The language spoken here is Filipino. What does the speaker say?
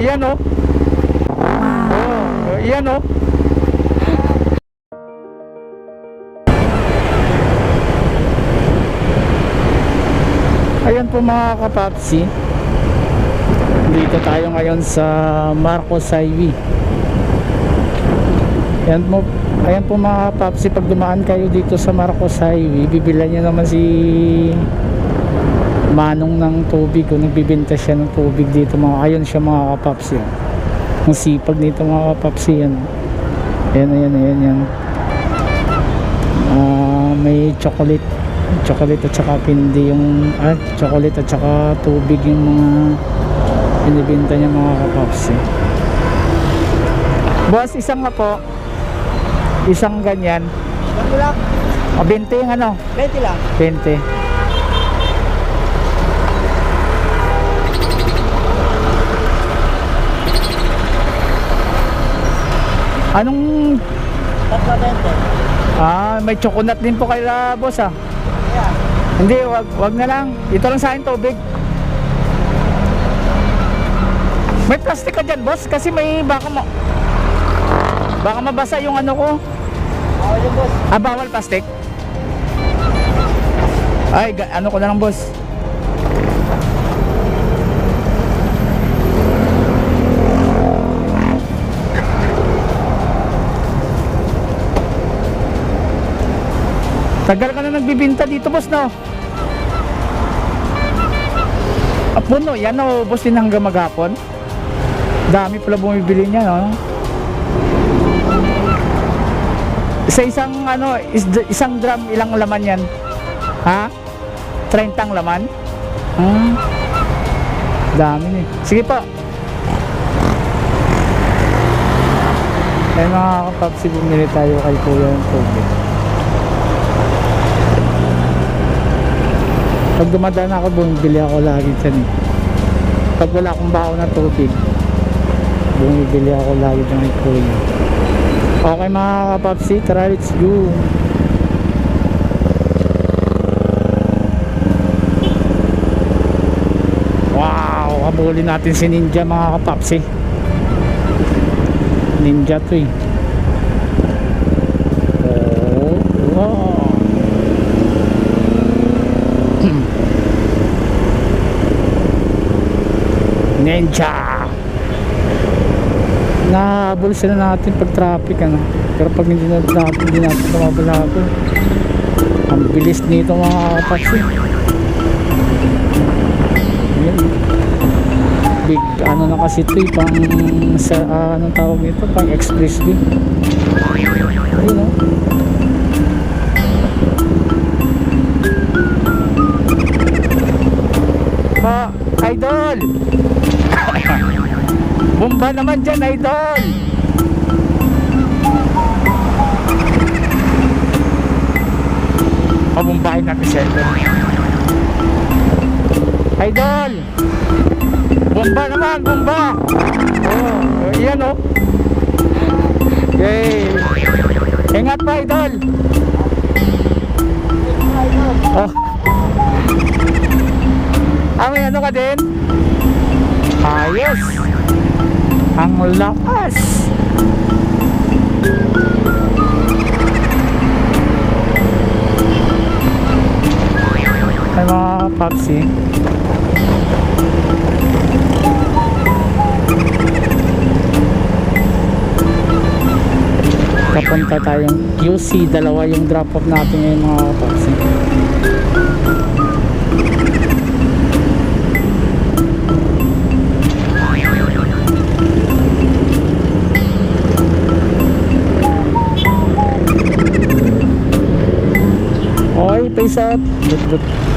yan oh. Oh, yan oh. Ayan po mga kapapsi. Dito tayo ngayon sa Marcos Highway. Ayan po, ayan po mga kapapsi, pag dumaan kayo dito sa Marcos Highway, bibilan nyo naman si Manong ng tubig kung nagbibenta siya ng tubig dito mga ayun siya mga kapapsi oh. ang sipag nito mga kapapsi yan ayan ayan ayan yan Ah, may chocolate chocolate at saka pindi yung ah, chocolate at saka tubig yung mga binibenta niya mga kapapsi boss isang nga po. Isang ganyan. Ano lang? o 20 yung ano? 20 lang. 20 Anong Tatlo 20. ah may chocolate din po kay ah, boss ah. Ayan. Hindi, wag wag na lang. Ito lang sa akin tubig. May plastic ka dyan, boss, kasi may baka mo baka mabasa yung ano ko. Ako yung boss. Ah, bawal plastic? Ay, ano ko na lang, boss. Tagal ka na nagbibinta dito, boss, no? Ah, puno, yan o, boss din hanggang maghapon. Dami pala bumibili niya, no? Sa isang ano, is, isang drum ilang laman yan? Ha? 30 ang laman? Hmm. Dami ni. Sige po. Ay mga kapapsi, bumili tayo kay Kuya ng tubig. Pag dumadaan ako, bumibili ako lagi dyan eh. Pag wala akong baon na tubig, bumibili ako lagi kay Kuya. Okay mga kapapsi, tara let's go. Wow, habulin natin si Ninja mga kapapsi. Ninja to eh. Oh, wow. Ninja! nahabol sila natin pag traffic ano. Pero pag hindi na traffic hindi natin tumabal ang bilis nito mga taxi big ano na kasi ito eh, pang sa ah, anong tawag nito? Pang expressway yun o pa idol Bumba naman dyan, idol! Pabumbahin natin siya, idol. Idol! Bumba naman, bumba! Oh, yan oh. Yay! Ingat pa, idol! Oh. Ah, may ano ka din? Ayos! Ang lakas! Ay mga papsi. Papunta tayong QC. Dalawa yung drop off natin ngayon mga papsi. peace out.